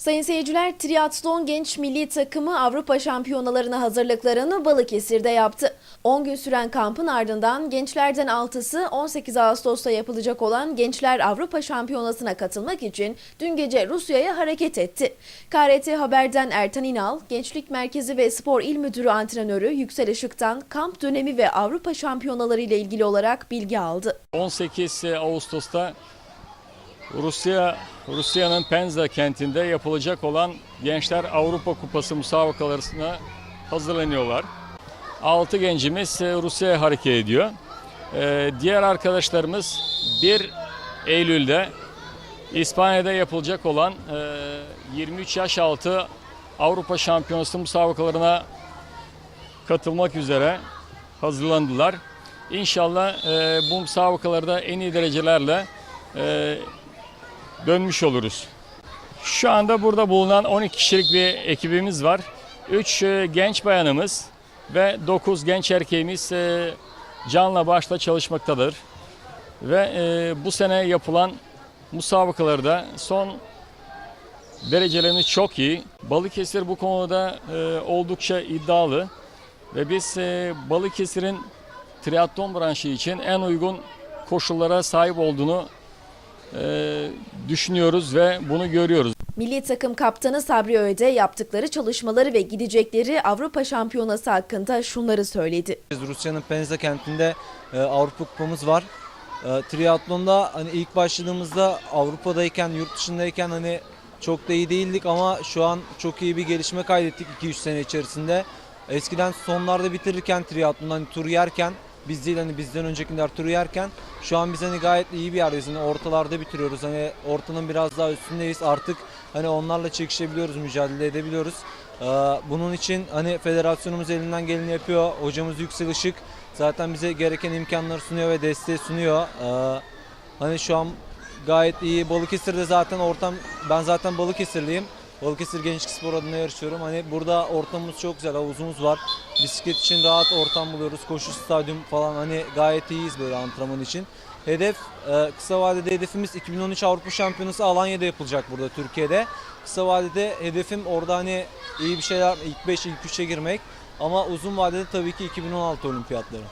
Sayın seyirciler, triatlon genç milli takımı Avrupa şampiyonalarına hazırlıklarını Balıkesir'de yaptı. 10 gün süren kampın ardından gençlerden 6'sı 18 Ağustos'ta yapılacak olan Gençler Avrupa Şampiyonası'na katılmak için dün gece Rusya'ya hareket etti. KRT Haber'den Ertan İnal, Gençlik Merkezi ve Spor İl Müdürü Antrenörü Yüksel Işık'tan kamp dönemi ve Avrupa şampiyonaları ile ilgili olarak bilgi aldı. 18 Ağustos'ta Rusya Rusya'nın Penza kentinde yapılacak olan Gençler Avrupa Kupası müsabakalarına hazırlanıyorlar. 6 gencimiz e, Rusya'ya hareket ediyor. Ee, Diğer arkadaşlarımız 1 Eylül'de İspanya'da yapılacak olan e, 23 yaş altı Avrupa Şampiyonası müsabakalarına katılmak üzere hazırlandılar. İnşallah e, bu müsabakalarda en iyi derecelerle e, dönmüş oluruz. Şu anda burada bulunan 12 kişilik bir ekibimiz var. 3 genç bayanımız ve 9 genç erkeğimiz e, canla başla çalışmaktadır. Ve e, bu sene yapılan müsabakalarda son derecelerimiz çok iyi. Balıkesir bu konuda e, oldukça iddialı ve biz e, Balıkesir'in triatlon branşı için en uygun koşullara sahip olduğunu e, düşünüyoruz ve bunu görüyoruz. Milli takım kaptanı Sabri Öğde yaptıkları çalışmaları ve gidecekleri Avrupa Şampiyonası hakkında şunları söyledi. Biz Rusya'nın Penza kentinde e, Avrupa kupamız var. E, triatlonda hani ilk başladığımızda Avrupa'dayken, yurt dışındayken hani çok da iyi değildik ama şu an çok iyi bir gelişme kaydettik 2-3 sene içerisinde. Eskiden sonlarda bitirirken triatlon hani tur yerken biz değil hani bizden öncekiler tur yerken şu an biz hani gayet iyi bir yerdeyiz. Hani ortalarda bitiriyoruz. Hani ortanın biraz daha üstündeyiz. Artık hani onlarla çekişebiliyoruz, mücadele edebiliyoruz. Ee, Bunun için hani federasyonumuz elinden geleni yapıyor. Hocamız Yüksel Işık zaten bize gereken imkanları sunuyor ve desteği sunuyor. Ee, Hani şu an gayet iyi. Balıkesir'de zaten ortam, ben zaten Balıkesirliyim. Balıkesir Gençlik Spor adına yarışıyorum. Hani burada ortamımız çok güzel, havuzumuz var. Bisiklet için rahat ortam buluyoruz. Koşu stadyum falan hani gayet iyiyiz böyle antrenman için. Hedef, e, kısa vadede hedefimiz 2013 Avrupa Şampiyonası Alanya'da yapılacak burada Türkiye'de. Kısa vadede hedefim orada hani iyi bir şeyler ilk 5 ilk 3'e girmek. Ama uzun vadede tabii ki 2016 olimpiyatları.